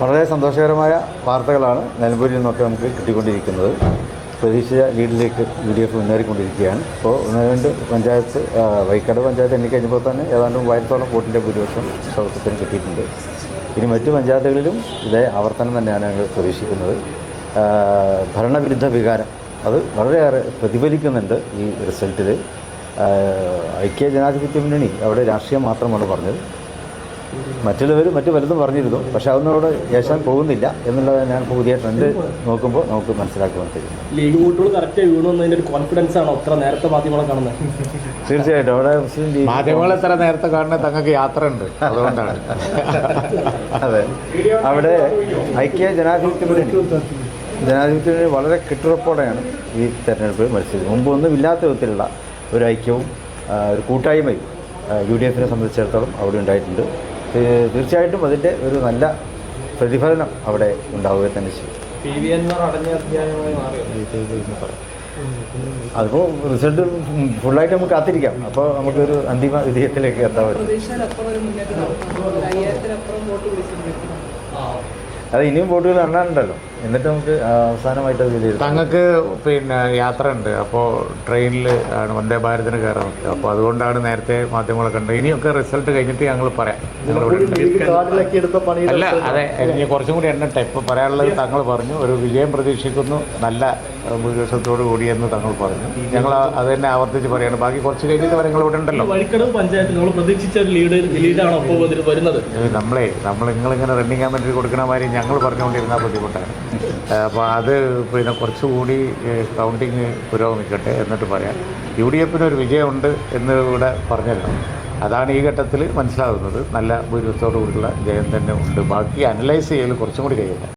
വളരെ സന്തോഷകരമായ വാർത്തകളാണ് നിലമ്പൂരിൽ നിന്നൊക്കെ നമുക്ക് കിട്ടിക്കൊണ്ടിരിക്കുന്നത്. പ്രതീക്ഷിച്ച ലീഡിലേക്ക് യു ഡി എഫ് മുന്നേറിക്കൊണ്ടിരിക്കുകയാണ്. ഇപ്പോൾ ഒന്ന് പഞ്ചായത്ത് വൈക്കാട് പഞ്ചായത്ത് എണ്ണിക്കഴിഞ്ഞപ്പോൾ തന്നെ ഏതാണ്ട് മൂവായിരത്തോളം വോട്ടിന്റെ ഭൂരിപക്ഷം സൗഹൃദത്തിന് കിട്ടിയിട്ടുണ്ട്. ഇനി മറ്റു പഞ്ചായത്തുകളിലും ഇതേ ആവർത്തനം തന്നെയാണ് ഞങ്ങൾ പ്രതീക്ഷിക്കുന്നത്. ഭരണവിരുദ്ധ വികാരം. അത് വളരെയേറെ പ്രതിഫലിക്കുന്നുണ്ട് ഈ റിസൾട്ടിൽ ഐക്യ ജനാധിപത്യ മുന്നണി അവിടെ രാഷ്ട്രീയം മാത്രമാണ് പറഞ്ഞത്. മറ്റുള്ളവർ മറ്റു പലതും പറഞ്ഞിരുന്നു. പക്ഷേ അതൊന്നോട് യേശാൻ ഏശാൻ പോകുന്നില്ല എന്നുള്ളത് ഞാൻ പുതിയ ട്രെൻഡ് നോക്കുമ്പോൾ നമുക്ക് മനസ്സിലാക്കുവാൻ കഴിയും ലീഗ് വോട്ടുകൾ കറക്റ്റ് വീണു ഒരു കോൺഫിഡൻസ് ആണോ? അത്ര നേരത്തെ മാധ്യമങ്ങളെ കാണുന്നത്. തീർച്ചയായിട്ടും. അവിടെ മുസ്ലിം ലീഗ് മാധ്യമങ്ങൾ എത്ര നേരത്തെ കാണുന്നത് തങ്ങൾക്ക് യാത്ര ഉണ്ട് അതുകൊണ്ടാണ്. അതെ. അവിടെ ഐക്യ ജനാധിപത്യ മുന്നണി ജനാധിപത്യ മുന്നണി വളരെ കെട്ടുറപ്പോടെയാണ് ഈ തെരഞ്ഞെടുപ്പിൽ മത്സരിച്ചത്. മുമ്പൊന്നും ഇല്ലാത്ത വിധത്തിലുള്ള ഒരു ഐക്യവും ഒരു കൂട്ടായ്മയും യു ഡി എഫിനെ സംബന്ധിച്ചിടത്തോളം അവിടെ ഉണ്ടായിട്ടുണ്ട്. തീർച്ചയായിട്ടും അതിന്റെ ഒരു നല്ല പ്രതിഫലനം അവിടെ ഉണ്ടാവുക തന്നെ ചെയ്യും. അതിപ്പോ അതിപ്പോൾ റിസൾട്ട് ഫുള്ളായിട്ട് നമുക്ക് കാത്തിരിക്കാം. അപ്പോൾ നമുക്കൊരു അന്തിമ വിധേയത്തിലേക്ക് എത്താൻ പറ്റും. അത് ഇനിയും വോട്ടുകൾ എണ്ണാനുണ്ടല്ലോ എന്നിട്ട് നമുക്ക് അവസാനമായിട്ട് വിലയിരുത്താം. തങ്ങൾക്ക് പിന്നെ യാത്ര ഉണ്ട് അപ്പോൾ ട്രെയിനിൽ ആണ് വന്ദേ ഭാരതിന് കയറാൻ പറ്റുക അപ്പോൾ അതുകൊണ്ടാണ് നേരത്തെ മാധ്യമങ്ങളൊക്കെ ഉണ്ട് ഇനിയൊക്കെ റിസൾട്ട് കഴിഞ്ഞിട്ട് ഞങ്ങൾ പറയാം. അല്ല അതെ ഇനി കുറച്ചും കൂടി എണ്ണട്ടെ. ഇപ്പോൾ പറയാനുള്ളത് തങ്ങൾ പറഞ്ഞു. ഒരു വിജയം പ്രതീക്ഷിക്കുന്നു. നല്ല ഭൂരിപക്ഷത്തോടു കൂടിയെന്ന് തങ്ങൾ പറഞ്ഞു. ഞങ്ങൾ അത് തന്നെ ആവർത്തിച്ച് പറയാണ്. ബാക്കി കുറച്ച് കഴിഞ്ഞിട്ട് വരെ നിങ്ങൾ ഇവിടെ ഉണ്ടല്ലോ. വഴിക്കടവ് പഞ്ചായത്ത് നമ്മൾ പ്രതീക്ഷിച്ച ഒരു ലീഡ് ലീഡാണോ വരുന്നത്? നമ്മളെ നമ്മൾ നിങ്ങളിങ്ങനെ റണ്ണിങ് കമ്മിറ്റി കൊടുക്കണ മാതിരി ഞങ്ങൾ പറഞ്ഞുകൊണ്ടിരുന്ന ബുദ്ധിമുട്ടാണ്. അപ്പോൾ അത് പിന്നെ കുറച്ചുകൂടി കൗണ്ടിങ് പുരോഗമിക്കട്ടെ എന്നിട്ട് പറയാം. യു ഡി എഫിന് ഒരു വിജയമുണ്ട് എന്ന് ഇവിടെ പറഞ്ഞല്ലോ. അതാണ് ഈ ഘട്ടത്തിൽ മനസ്സിലാകുന്നത് നല്ല ഭൂരിപക്ഷത്തോടു കൂടിയുള്ള ജയം തന്നെ ഉണ്ട്. ബാക്കി അനലൈസ് ചെയ്യൽ കുറച്ചും കൂടി കഴിയില്ല